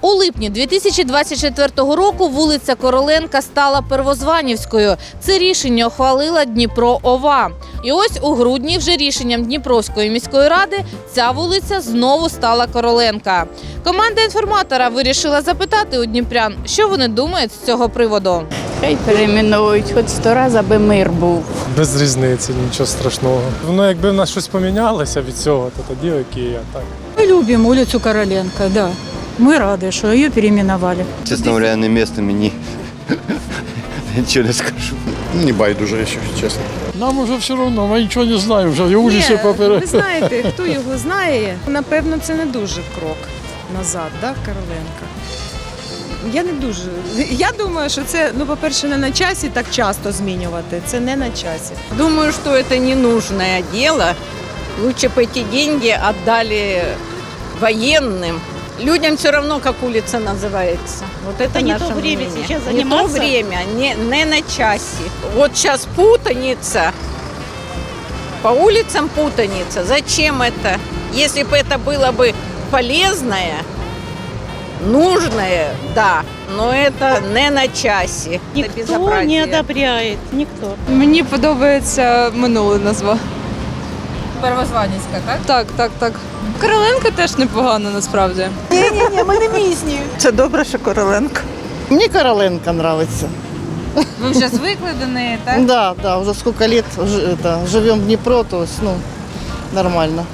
У липні 2024 року вулиця Короленка стала Первозванівською. Це рішення ухвалила Дніпро ОВА. І ось у грудні, вже рішенням Дніпровської міської ради, ця вулиця знову стала Короленка. Команда інформатора вирішила запитати у дніпрян, що вони думають з цього приводу. Хай перейменують, хоч сто разів, аби мир був Без різниці, нічого страшного. Воно якби в нас щось помінялося від цього, то тоді окей, а так. Мы любим улицу Короленко, да. Мы рады, что ее переименовали. Чесно говоря, не місто мені. Нічого не скажу. Не байдуже, якщо чесно. Нам уже все одно, ми нічого не знаємо, вже і вулиці Ні, поперед. Ви знаєте, хто його знає, напевно, це не дуже крок назад, да, Короленка? Я не дуже. Я думаю, що це, ну, по-перше, не на часі так часто змінювати. Це не на часі. Думаю, что это ненужное дело. Лучше бы эти деньги отдали военным. Людям все равно, как улица называется. Вот это, Это не наше то время мнение. сейчас Не то заниматься. время, не, не на часе. Вот сейчас путаница. По улицам путаница. Зачем это? Если бы это было бы полезное, нужное, да, но это не на часе. Это Никто не безобразие. одобряет, никто. Мені подобається минуле назва. Первозванівська, так? Так, так, так. Короленко теж непогано насправді. Це добре, що Короленко. Мне Короленко нравится. Ви вже звикли до неї, так? Да, да, уже сколько лет ж- это, живем в Днепро, то есть, ну, нормально.